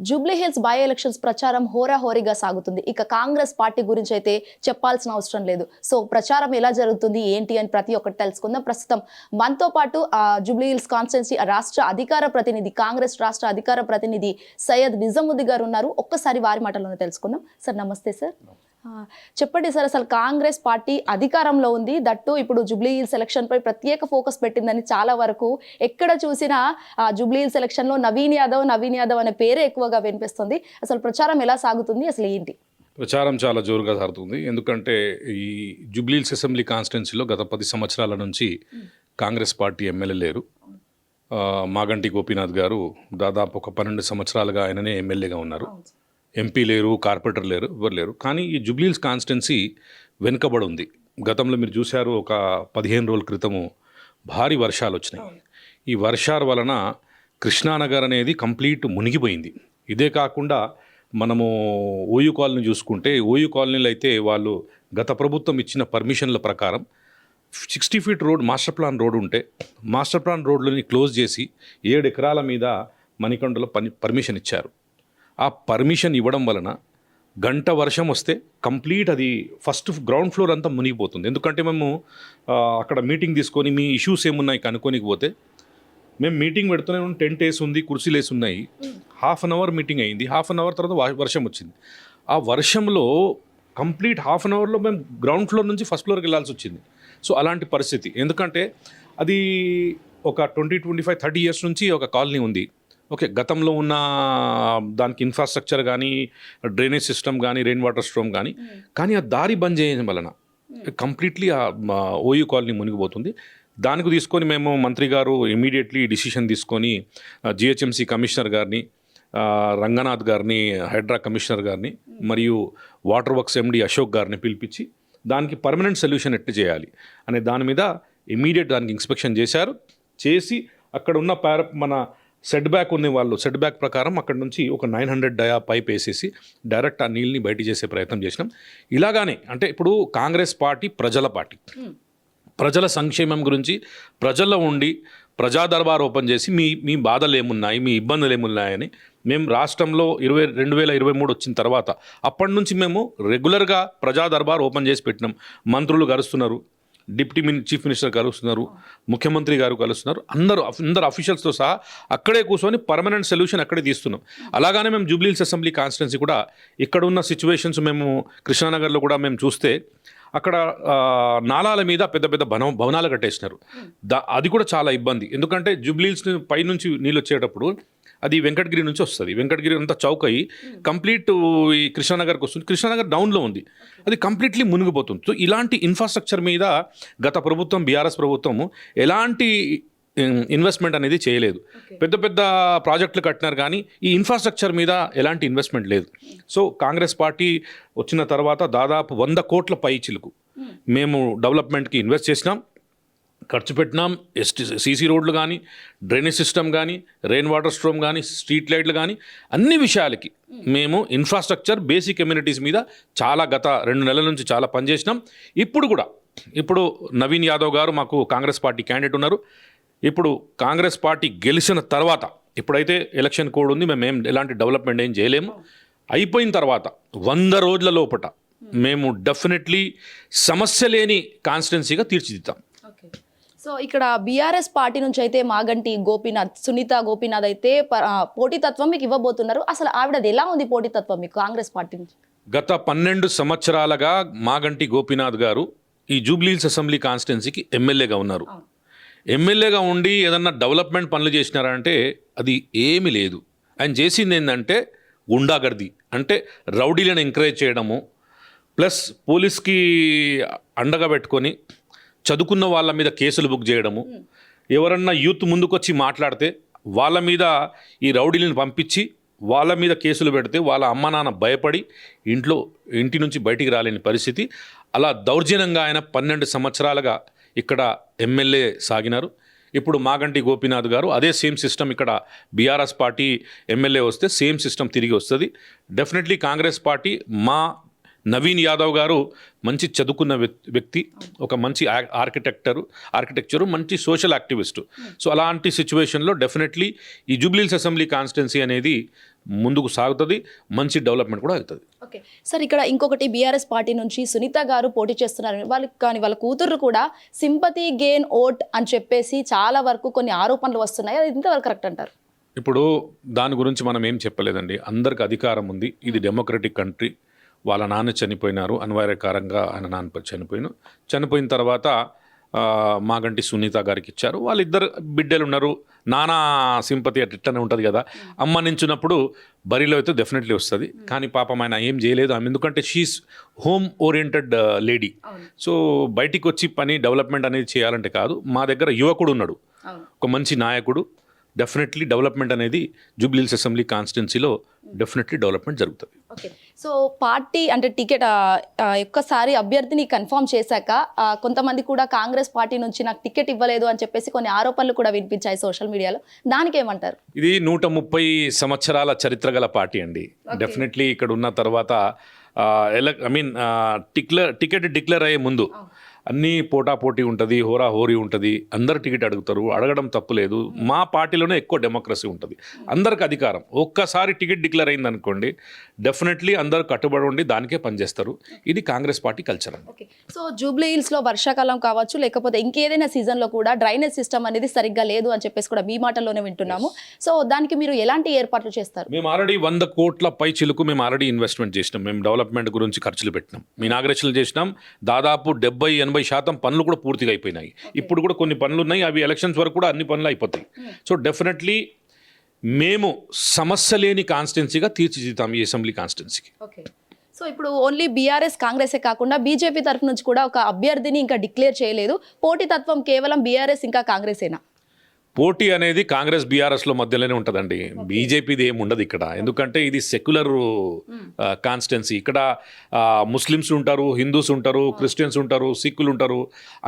Jubilee Hills by elections ప్రచారం హోరాహోరీగా సాగుతుంది. ఇక కాంగ్రెస్ పార్టీ గురించి అయితే చెప్పాల్సిన అవసరం లేదు. సో ప్రచారం ఎలా జరుగుతుంది ఏంటి అని ప్రతి ఒక్కటి తెలుసుకుందాం. ప్రస్తుతం మనతో పాటు ఆ, జూబ్లీ కాన్స్టిట్యున్సీ రాష్ట్ర అధికార ప్రతినిధి కాంగ్రెస్ రాష్ట్ర అధికార ప్రతినిధి సయ్యద్ నిజాముద్ది గారు ఉన్నారు. ఒక్కసారి వారి మాటలోనే తెలుసుకుందాం. సార్ నమస్తే సార్. చెప్పండి సార్ అసలు కాంగ్రెస్ పార్టీ అధికారంలో ఉంది. దట్టు ఇప్పుడు జూబ్లీ హిల్స్ ఎలక్షన్ పై ప్రత్యేక ఫోకస్ పెట్టిందని చాలా వరకు ఎక్కడ చూసినా ఆ జూబ్లీ హిల్స్ ఎలక్షన్లో నవీన్ యాదవ్ నవీన్ యాదవ్ అనే పేరే ఎక్కువగా వినిపిస్తుంది. అసలు ప్రచారం ఎలా సాగుతుంది? అసలు ఏంటి? ప్రచారం చాలా జోరుగా సాగుతుంది. ఎందుకంటే ఈ జూబ్లీల్స్ అసెంబ్లీ కాన్స్టిట్యున్సీలో గత పది సంవత్సరాల నుంచి కాంగ్రెస్ పార్టీ ఎమ్మెల్యే లేరు. మాగంటి గోపీనాథ్ గారు దాదాపు ఒక పన్నెండు సంవత్సరాలుగా ఆయననే ఎమ్మెల్యేగా ఉన్నారు. ఎంపీ లేరు కార్పొరేటర్ లేరు ఎవరు లేరు. కానీ ఈ జుబ్లీల్స్ కాన్స్టెన్సీ వెనుకబడి ఉంది గతంలో మీరు చూశారు ఒక పదిహేను రోజుల క్రితము భారీ వర్షాలు వచ్చినాయి. ఈ వర్షాల వలన కృష్ణానగర్ అనేది కంప్లీట్ మునిగిపోయింది. ఇదే కాకుండా మనము ఓయూ కాలనీ చూసుకుంటే ఓయూ కాలనీలో అయితే వాళ్ళు గత ప్రభుత్వం ఇచ్చిన పర్మిషన్ల ప్రకారం sixty feet road master plan road ఉంటే మాస్టర్ ప్లాన్ రోడ్లని క్లోజ్ చేసి ఏడు ఎకరాల మీద మణికొండలో పని పర్మిషన్ ఇచ్చారు. ఆ పర్మిషన్ ఇవ్వడం వలన గంట వర్షం వస్తే కంప్లీట్ అది ఫస్ట్ గ్రౌండ్ ఫ్లోర్ అంతా మునిగిపోతుంది. ఎందుకంటే మేము అక్కడ మీటింగ్ తీసుకొని మీ ఇష్యూస్ ఏమున్నాయి కనుక్కోనికి పోతే మేము మీటింగ్ పెడుతూనే టెంట్ వేసి ఉంది కుర్చీలు వేసి ఉన్నాయి హాఫ్ అన్ అవర్ మీటింగ్ అయింది. హాఫ్ అన్ అవర్ తర్వాత వర్షం వచ్చింది. ఆ వర్షంలో కంప్లీట్ హాఫ్ అన్ అవర్లో మేము గ్రౌండ్ ఫ్లోర్ నుంచి ఫస్ట్ ఫ్లోర్కి వెళ్ళాల్సి వచ్చింది. సో అలాంటి పరిస్థితి. ఎందుకంటే అది ఒక twenty twenty five thirty years నుంచి ఒక కాలనీ ఉంది. ఓకే గతంలో ఉన్న దానికి ఇన్ఫ్రాస్ట్రక్చర్ కానీ డ్రైనేజ్ సిస్టమ్ కానీ రెయిన్ వాటర్ స్ట్రోమ్ కానీ కానీ ఆ దారి బంద్ చేయడం వలన కంప్లీట్లీ ఆ ఓయూ కాలనీ మునిగిపోతుంది. దానికి తీసుకొని మేము మంత్రి గారు ఇమీడియట్లీ డిసిషన్ తీసుకొని జిహెచ్ఎంసీ కమిషనర్ గారిని రంగనాథ్ గారిని హైడ్రా కమిషనర్ గారిని మరియు వాటర్ వర్క్స్ ఎండి అశోక్ గారిని పిలిపించి దానికి పర్మనెంట్ సొల్యూషన్ ఎట్టు చేయాలి అనే దాని మీద ఇమీడియట్ దానికి ఇన్స్పెక్షన్ చేశారు. చేసి అక్కడ ఉన్న పార మన సెట్ బ్యాక్ ఉన్న వాళ్ళు సెట్ బ్యాక్ ప్రకారం అక్కడ నుంచి ఒక నైన్ హండ్రెడ్ డయా పైప్ వేసేసి డైరెక్ట్ ఆ నీళ్ళని బయట చేసే ప్రయత్నం చేసినాం. ఇలాగానే అంటే ఇప్పుడు కాంగ్రెస్ పార్టీ ప్రజల పార్టీ. ప్రజల సంక్షేమం గురించి ప్రజల్లో ఉండి ప్రజా దర్బార్ ఓపెన్ చేసి మీ మీ బాధలు ఏమున్నాయి మీ ఇబ్బందులు ఏమున్నాయని మేము రాష్ట్రంలో ఇరవై రెండు వేల ఇరవై మూడు వచ్చిన తర్వాత అప్పటి నుంచి మేము రెగ్యులర్గా ప్రజా దర్బార్ ఓపెన్ చేసి పెట్టినాం. మంత్రులు కలుస్తున్నారు డిప్యూటీ మిని చీఫ్ మినిస్టర్ కలుస్తున్నారు ముఖ్యమంత్రి గారు కలుస్తున్నారు. అందరూ అందరు అఫీషియల్స్తో సహా అక్కడే కూర్చొని పర్మనెంట్ సొల్యూషన్ అక్కడే తీస్తున్నాం. అలాగానే మేము జూబ్లీల్స్ అసెంబ్లీ కాన్స్టిట్యున్సీ కూడా ఇక్కడ ఉన్న సిచ్యువేషన్స్ మేము కృష్ణానగర్లో కూడా మేము చూస్తే అక్కడ నాలాల మీద పెద్ద పెద్ద భవన భవనాలు కట్టేసినారు. దా అది కూడా చాలా ఇబ్బంది. ఎందుకంటే జూబ్లీల్స్ పై నుంచి నీళ్ళు వచ్చేటప్పుడు అది వెంకటగిరి నుంచి వస్తుంది. వెంకటగిరి అంతా చౌక్ అయ్యి కంప్లీట్ ఈ కృష్ణానగర్కి వస్తుంది. కృష్ణానగర్ డౌన్లో ఉంది. అది కంప్లీట్లీ మునిగిపోతుంది. సో ఇలాంటి ఇన్ఫ్రాస్ట్రక్చర్ మీద గత ప్రభుత్వం బీఆర్ఎస్ ప్రభుత్వము ఎలాంటి ఇన్వెస్ట్మెంట్ అనేది చేయలేదు. పెద్ద పెద్ద ప్రాజెక్టులు కట్టినారు కానీ ఈ ఇన్ఫ్రాస్ట్రక్చర్ మీద ఎలాంటి ఇన్వెస్ట్మెంట్ లేదు. సో కాంగ్రెస్ పార్టీ వచ్చిన తర్వాత దాదాపు వంద కోట్ల పై చిలుకు మేము డెవలప్మెంట్కి ఇన్వెస్ట్ చేసినాం. ఖర్చు పెట్టినాం ఎస్టీ సీసీ రోడ్లు కానీ డ్రైనేజ్ సిస్టమ్ కానీ రెయిన్ వాటర్ స్ట్రోమ్ కానీ స్ట్రీట్ లైట్లు కానీ అన్ని విషయాలకి మేము ఇన్ఫ్రాస్ట్రక్చర్ బేసిక్ కమ్యూనిటీస్ మీద చాలా గత రెండు నెలల నుంచి చాలా పనిచేసినాం. ఇప్పుడు కూడా ఇప్పుడు నవీన్ యాదవ్ గారు మాకు కాంగ్రెస్ పార్టీ క్యాండిడేట్ ఉన్నారు. ఇప్పుడు కాంగ్రెస్ పార్టీ గెలిచిన తర్వాత ఇప్పుడైతే ఎలక్షన్ కోడ్ ఉంది మేము ఏం ఎలాంటి డెవలప్మెంట్ ఏం చేయలేము. అయిపోయిన తర్వాత వంద రోజుల లోపట మేము డెఫినెట్లీ సమస్య లేని కాన్స్టిట్యున్సీగా తీర్చిదిద్దాం. సో ఇక్కడ బీఆర్ఎస్ పార్టీ నుంచి అయితే మాగంటి గోపీనాథ్ సునీత గోపీనాథ్ అయితే పోటీతత్వం మీకు ఇవ్వబోతున్నారు. అసలు ఆవిడది ఎలా ఉంది పోటీతత్వం మీకు కాంగ్రెస్ పార్టీ నుంచి? గత పన్నెండు సంవత్సరాలుగా మాగంటి గోపీనాథ్ గారు ఈ జూబ్లీల్స్ అసెంబ్లీ కాన్స్టిట్యున్సీకి ఎమ్మెల్యేగా ఉన్నారు. ఎమ్మెల్యేగా ఉండి ఏదన్నా డెవలప్మెంట్ పనులు చేసినారంటే అది ఏమీ లేదు. ఆయన చేసింది ఏంటంటే గుండాగర్ది అంటే రౌడీలను ఎంకరేజ్ చేయడము ప్లస్ పోలీస్కి అండగా పెట్టుకొని చదువుకున్న వాళ్ళ మీద కేసులు బుక్ చేయడము. ఎవరన్నా యూత్ ముందుకొచ్చి మాట్లాడితే వాళ్ళ మీద ఈ రౌడీలను పంపించి వాళ్ళ మీద కేసులు పెడితే వాళ్ళ అమ్మ నాన్న భయపడి ఇంట్లో ఇంటి నుంచి బయటికి రాలేని పరిస్థితి. అలా దౌర్జన్యంగా ఆయన పన్నెండు సంవత్సరాలుగా ఇక్కడ ఎమ్మెల్యే సాగినారు. ఇప్పుడు మాగంటి గోపీనాథ్ గారు అదే సేమ్ సిస్టమ్ ఇక్కడ బీఆర్ఎస్ పార్టీ ఎమ్మెల్యే వస్తే సేమ్ సిస్టమ్ తిరిగి వస్తుంది. డెఫినెట్లీ కాంగ్రెస్ పార్టీ మా నవీన్ యాదవ్ గారు మంచి చదువుకున్న వ్యక్- వ్యక్తి ఒక మంచి ఆర్కిటెక్టరు ఆర్కిటెక్చరు మంచి సోషల్ యాక్టివిస్ట్. సో అలాంటి సిచ్యువేషన్లో డెఫినెట్లీ ఈ జూబ్లీల్స్ అసెంబ్లీ కాన్స్టిట్యున్సీ అనేది ముందుకు సాగుతుంది మంచి డెవలప్మెంట్ కూడా అవుతుంది. ఓకే. సార్ ఇక్కడ ఇంకొకటి బీఆర్ఎస్ పార్టీ నుంచి సునీత గారు పోటీ చేస్తున్నారు. వాళ్ళకి కానీ వాళ్ళ కూతురు కూడా సింపతి గెయిన్ ఓట్ అని చెప్పేసి చాలా వరకు కొన్ని ఆరోపణలు వస్తున్నాయి. అది ఇంతవరకు కరెక్ట్ అంటారు? ఇప్పుడు దాని గురించి మనం ఏం చెప్పలేదండి. అందరికి అధికారం ఉంది. ఇది డెమోక్రటిక్ కంట్రీ. వాళ్ళ నాన్న చనిపోయినారు అనివార్యకారంగా ఆయన నాన్న చనిపోయిన చనిపోయిన తర్వాత మాగంటి సునీత గారికి ఇచ్చారు. వాళ్ళిద్దరు బిడ్డలు ఉన్నారు. నానా సింపతి అట్ ఇట్లనే ఉంటుంది కదా. అమ్మ నించున్నప్పుడు బరిలో అయితే డెఫినెట్లీ వస్తుంది. కానీ పాపం ఆయన ఏం చేయలేదు. ఆమె ఎందుకంటే she's home oriented lady so బయటికి వచ్చి పని డెవలప్మెంట్ అనేది చేయాలంటే కాదు. మా దగ్గర యువకుడు ఉన్నాడు. ఒక మంచి నాయకుడు. డెఫినెట్లీ డెవలప్మెంట్ అనేది జూబ్లీల్స్ అసెంబ్లీ కాన్స్టిట్యున్సీలో డెఫినెట్లీ డెవలప్మెంట్ జరుగుతుంది. ఓకే. సో పార్టీ అంటే టికెట్ ఒక్కసారి అభ్యర్థిని కన్ఫర్మ్ చేశాక కొంతమంది కూడా కాంగ్రెస్ పార్టీ నుంచి నాకు టికెట్ ఇవ్వలేదు అని చెప్పేసి కొన్ని ఆరోపణలు కూడా వినిపించాయి సోషల్ మీడియాలో. దానికి ఏమంటారు? ఇది నూట ముప్పై సంవత్సరాల చరిత్ర గల పార్టీ అండి. డెఫినెట్లీ ఇక్కడ ఉన్న తర్వాత ఎల ఐ మీన్ టిక్లర్ టికెట్ డిక్లేర్ అయ్యే ముందు అన్నీ పోటా పోటీ ఉంటుంది హోరా హోరీ ఉంటుంది. అందరు టికెట్ అడుగుతారు అడగడం తప్పు లేదు. మా పార్టీలోనే ఎక్కువ డెమోక్రసీ ఉంటుంది. అందరికి అధికారం. ఒక్కసారి టికెట్ డిక్లేర్ అయింది అనుకోండి డెఫినెట్లీ అందరు కట్టుబడి ఉండి దానికే పనిచేస్తారు. ఇది Congress party culture okay. So Jubilee హిల్స్లో వర్షాకాలం కావచ్చు లేకపోతే ఇంకేదైనా సీజన్లో కూడా డ్రైనేజ్ సిస్టమ్ అనేది సరిగ్గా లేదు అని చెప్పేసి కూడా మీ మాటల్లోనే వింటున్నాము. సో దానికి మీరు ఎలాంటి ఏర్పాట్లు చేస్తారు? మేము ఆల్రెడీ వంద కోట్ల పై చిలుకు మేము ఆల్రెడీ ఇన్వెస్ట్మెంట్ చేసినాం. మేము డెవలప్మెంట్ గురించి ఖర్చులు పెట్టినాం. మీ ఇనాగ్రేషన్లు చేసినాం. దాదాపు డెబ్బై ఎనభై శాతం పనులు కూడా పూర్తిగా అయిపోయినాయి. ఇప్పుడు కూడా కొన్ని పనులు ఉన్నాయి అవి ఎలక్షన్స్ వరకు కూడా అన్ని పనులు అయిపోతాయి. సో డెఫినెట్లీ మేము సమస్య లేని కాన్స్టిట్యున్సీగా తీర్చిదిద్దాం ఈ అసెంబ్లీ కాన్స్టిట్యున్సీకి. ఓకే. సో ఇప్పుడు ఓన్లీ బీఆర్ఎస్ కాంగ్రెసే కాకుండా బీజేపీ తరఫు నుంచి కూడా ఒక అభ్యర్థిని ఇంకా డిక్లేర్ చేయలేదు. పోటీతత్వం కేవలం బీఆర్ఎస్ ఇంకా కాంగ్రెసేనా? పోటీ అనేది కాంగ్రెస్ బీఆర్ఎస్లో మధ్యలోనే ఉంటుందండి. బీజేపీది ఏమి ఉండదు ఇక్కడ. ఎందుకంటే ఇది సెక్యులర్ కాన్స్టెన్సీ. ఇక్కడ ముస్లిమ్స్ ఉంటారు హిందూస్ ఉంటారు క్రిస్టియన్స్ ఉంటారు సిక్కులు ఉంటారు.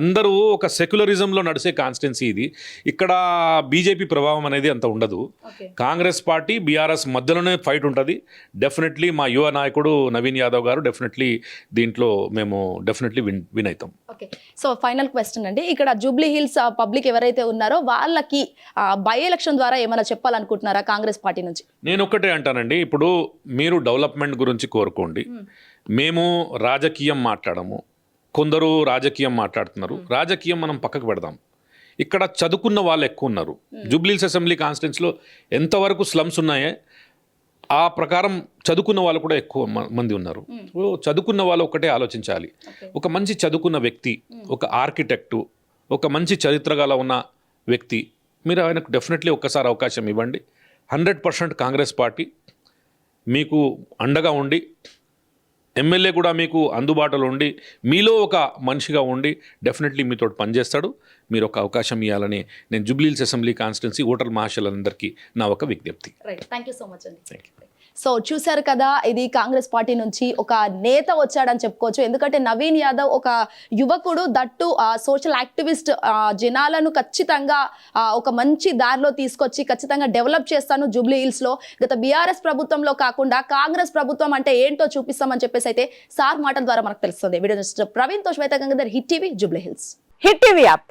అందరూ ఒక సెక్యులరిజంలో నడిచే కాన్స్టెన్సీ ఇది. ఇక్కడ బీజేపీ ప్రభావం అనేది అంత ఉండదు. కాంగ్రెస్ పార్టీ బీఆర్ఎస్ మధ్యలోనే ఫైట్ ఉంటుంది. డెఫినెట్లీ మా యువ నాయకుడు నవీన్ యాదవ్ గారు డెఫినెట్లీ దీంట్లో మేము డెఫినెట్లీ విన్ విన్ అవుతాం. ఓకే. సో ఫైనల్ క్వశ్చన్ అండి. ఇక్కడ జూబ్లీ హిల్స్ పబ్లిక్ ఎవరైతే ఉన్నారో వాళ్ళకి బై ఎలక్షన్ ద్వారా ఏమైనా చెప్పాలనుకుంటున్నారా కాంగ్రెస్ పార్టీ నుంచి? నేను ఒక్కటే అంటానండి. ఇప్పుడు మీరు డెవలప్మెంట్ గురించి కోరుకోండి. మేము. రాజకీయం మాట్లాడము. కొందరు రాజకీయం మాట్లాడుతున్నారు. రాజకీయం మనం పక్కకు పెడదాం. ఇక్కడ చదువుకున్న వాళ్ళు ఎక్కువ ఉన్నారు. జూబ్లీల్స్ అసెంబ్లీ కాన్స్టిట్యున్సీలో ఎంతవరకు స్లమ్స్ ఉన్నాయో ఆ ప్రకారం చదువుకున్న వాళ్ళు కూడా ఎక్కువ మంది ఉన్నారు. చదువుకున్న వాళ్ళు ఒకటే ఆలోచించాలి. ఒక మంచి చదువుకున్న వ్యక్తి ఒక ఆర్కిటెక్టు ఒక మంచి చరిత్ర గల ఉన్న వ్యక్తి మీరు ఆయనకు డెఫినెట్లీ ఒక్కసారి అవకాశం ఇవ్వండి. హండ్రెడ్ పర్సెంట్ కాంగ్రెస్ పార్టీ మీకు అండగా ఉండి ఎమ్మెల్యే కూడా మీకు అందుబాటులో ఉండి మీలో ఒక మనిషిగా ఉండి డెఫినెట్లీ మీతో పనిచేస్తాడు. మీరు ఒక అవకాశం ఇవ్వాలని నేను జూబ్లీల్స్ అసెంబ్లీ కాన్స్టిట్యున్సీ ఓటర్ మహాశలందరికీ నా ఒక విజ్ఞప్తి. Right thank you so much అండి థ్యాంక్ యూ సో చూశారు కదా ఇది కాంగ్రెస్ పార్టీ నుంచి ఒక నేత వచ్చాడని చెప్పుకోవచ్చు. ఎందుకంటే నవీన్ యాదవ్ ఒక యువకుడు దట్టు సోషల్ యాక్టివిస్ట్ జనాలను ఖచ్చితంగా ఒక మంచి దారిలో తీసుకొచ్చి ఖచ్చితంగా డెవలప్ చేస్తాను జూబ్లీ హిల్స్లో గత బీఆర్ఎస్ ప్రభుత్వంలో కాకుండా కాంగ్రెస్ ప్రభుత్వం అంటే ఏంటో చూపిస్తామని చెప్పేసి అయితే సార్ మాటల ద్వారా మనకు తెలుస్తుంది. Video journalist Praveen Tosh Shweta Gangadhar Hit TV Jubilee Hills. Hit TV app.